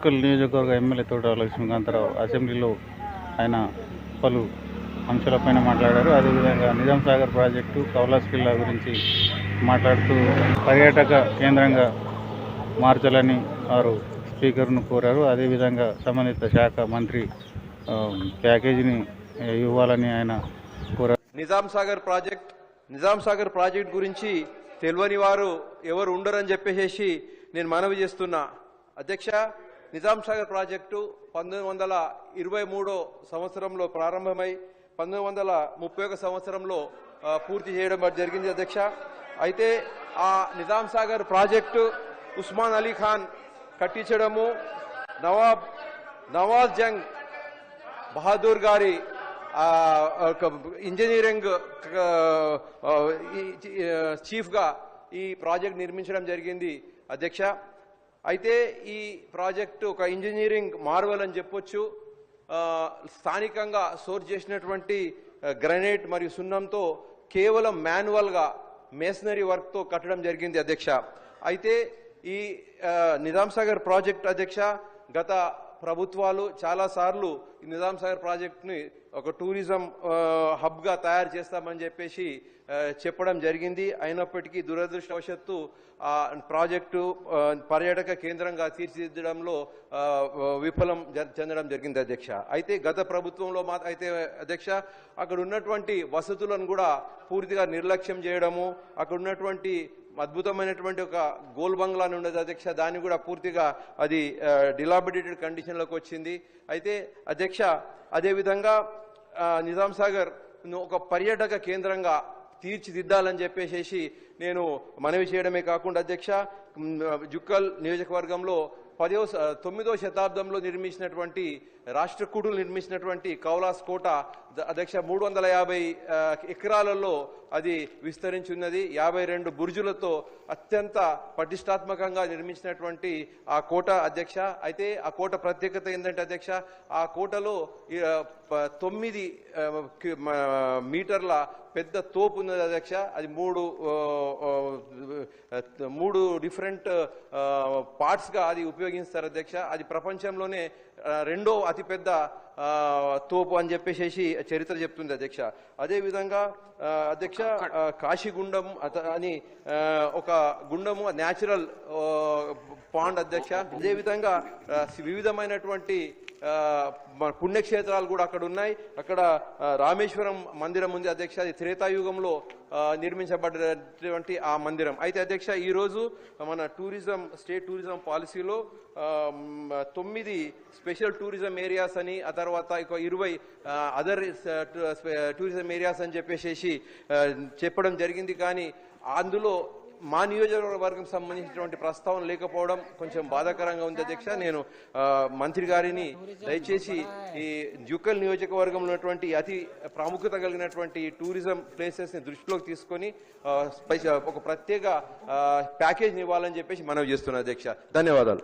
జుక్కల్ నియోజకవర్గ ఎమ్మెల్యే తోట లక్ష్మీకాంతరావు అసెంబ్లీలో ఆయన పలు అంశాలపైన మాట్లాడారు. అదేవిధంగా నిజాం సాగర్ ప్రాజెక్టు కౌలాస్ కిల్లా గురించి మాట్లాడుతూ పర్యాటక కేంద్రంగా మార్చాలని వారు స్పీకర్ను కోరారు. అదేవిధంగా సంబంధిత శాఖ మంత్రి ప్యాకేజీని ఇవ్వాలని ఆయన కోరారు. నిజాం సాగర్ ప్రాజెక్ట్ నిజాం సాగర్ ప్రాజెక్ట్ గురించి తెలియని వారు ఎవరు ఉండరని చెప్పేసి నేను మనవి చేస్తున్నా. అధ్యక్ష నిజాంసాగర్ ప్రాజెక్టు పంతొమ్మిది వందల ఇరవై మూడో సంవత్సరంలో ప్రారంభమై పంతొమ్మిది వందల ముప్పై ఒక సంవత్సరంలో పూర్తి చేయడం జరిగింది అధ్యక్ష. అయితే ఆ నిజాంసాగర్ ప్రాజెక్టు ఉస్మాన్ అలీ ఖాన్ కట్టించడము నవాబ్ నవాజ్ జంగ్ బహదూర్ గారి ఒక ఇంజనీరింగ్ చీఫ్గా ఈ ప్రాజెక్ట్ నిర్మించడం జరిగింది అధ్యక్ష. అయితే ఈ ప్రాజెక్టు ఒక ఇంజనీరింగ్ మార్వల్ అని చెప్పొచ్చు. స్థానికంగా సోర్స్ చేసినటువంటి గ్రనైట్ మరియు సున్నంతో కేవలం మాన్యువల్గా మేసనరీ వర్క్తో కట్టడం జరిగింది అధ్యక్ష. అయితే ఈ నిజాంసాగర్ ప్రాజెక్ట్ అధ్యక్ష గత ప్రభుత్వాలు చాలా సార్లు ఈ నిజాం సాగర్ ప్రాజెక్ట్ని ఒక టూరిజం హబ్గా తయారు చేస్తామని చెప్పేసి చెప్పడం జరిగింది. అయినప్పటికీ దురదృష్టవశత్తు ఆ ప్రాజెక్టు పర్యాటక కేంద్రంగా తీర్చిదిద్దడంలో విఫలం జ- చెందడం జరిగింది అధ్యక్ష. అయితే గత ప్రభుత్వంలో మా అయితే అధ్యక్ష అక్కడ ఉన్నటువంటి వసతులను కూడా పూర్తిగా నిర్లక్ష్యం చేయడము అక్కడ ఉన్నటువంటి అద్భుతమైనటువంటి ఒక గోల్ బంగ్లా అని ఉండేది అధ్యక్ష. దాన్ని కూడా పూర్తిగా అది డిలాబిడేటెడ్ కండిషన్లోకి వచ్చింది. అయితే అధ్యక్ష అదేవిధంగా ఆ, నిజాం సాగర్ ఒక పర్యాటక కేంద్రంగా తీర్చిదిద్దాలని చెప్పేసి నేను మనవి చేయడమే కాకుండా అధ్యక్ష జుక్కల్ నియోజకవర్గంలో పదో తొమ్మిదో శతాబ్దంలో నిర్మించినటువంటి రాష్ట్రకూటులు నిర్మించినటువంటి కౌలాస్ కోట అధ్యక్ష మూడు వందల యాభై ఎకరాలలో అది విస్తరించి ఉన్నది యాభై రెండు బుర్జులతో అత్యంత పటిష్టాత్మకంగా నిర్మించినటువంటి ఆ కోట అధ్యక్ష. అయితే ఆ కోట ప్రత్యేకత ఏంటంటే అధ్యక్ష ఆ కోటలో తొమ్మిది మీటర్ల పెద్ద తోపు ఉన్నది అధ్యక్ష. అది మూడు మూడు డిఫరెంట్ పార్ట్స్గా అది ఉపయోగిస్తారు అధ్యక్ష. అది ప్రపంచంలోనే రెండో అతిపెద్ద తోపు అని చెప్పేసి చరిత్ర చెప్తుంది అధ్యక్ష. అదే విధంగా ఆ, అధ్యక్ష కాశీగుండం అత- అని ఒక గుండము న్యాచురల్ పాండ్ అధ్యక్ష. అదే విధంగా ఆ, వివిధమైనటువంటి మన పుణ్యక్షేత్రాలు కూడా అక్కడ ఉన్నాయి. అక్కడ రామేశ్వరం మందిరం ఉంది అధ్యక్ష. అది త్రేతాయుగంలో నిర్మించబడినటువంటి ఆ మందిరం. అయితే అధ్యక్ష ఈ రోజు మన టూరిజం స్టేట్ టూరిజం పాలసీలో తొమ్మిది స్పెషల్ టూరిజం ఏరియాస్ అని ఆ తర్వాత ఇక ఇరవై అదర్ టూరిజం ఏరియాస్ అని చెప్పేసి చెప్పడం జరిగింది. కానీ అందులో మా నియోజకవర్గం సంబంధించినటువంటి ప్రస్తావన లేకపోవడం కొంచెం బాధాకరంగా ఉంది అధ్యక్ష. నేను మంత్రి గారిని దయచేసి ఈ జుక్కల్ నియోజకవర్గంలో ఉన్నటువంటి అతి ప్రాముఖ్యత కలిగినటువంటి టూరిజం ప్లేసెస్ని దృష్టిలోకి తీసుకొని ఒక ప్రత్యేక ప్యాకేజ్ ఇవ్వాలని చెప్పేసి మనవి చేస్తున్నా అధ్యక్ష. ధన్యవాదాలు.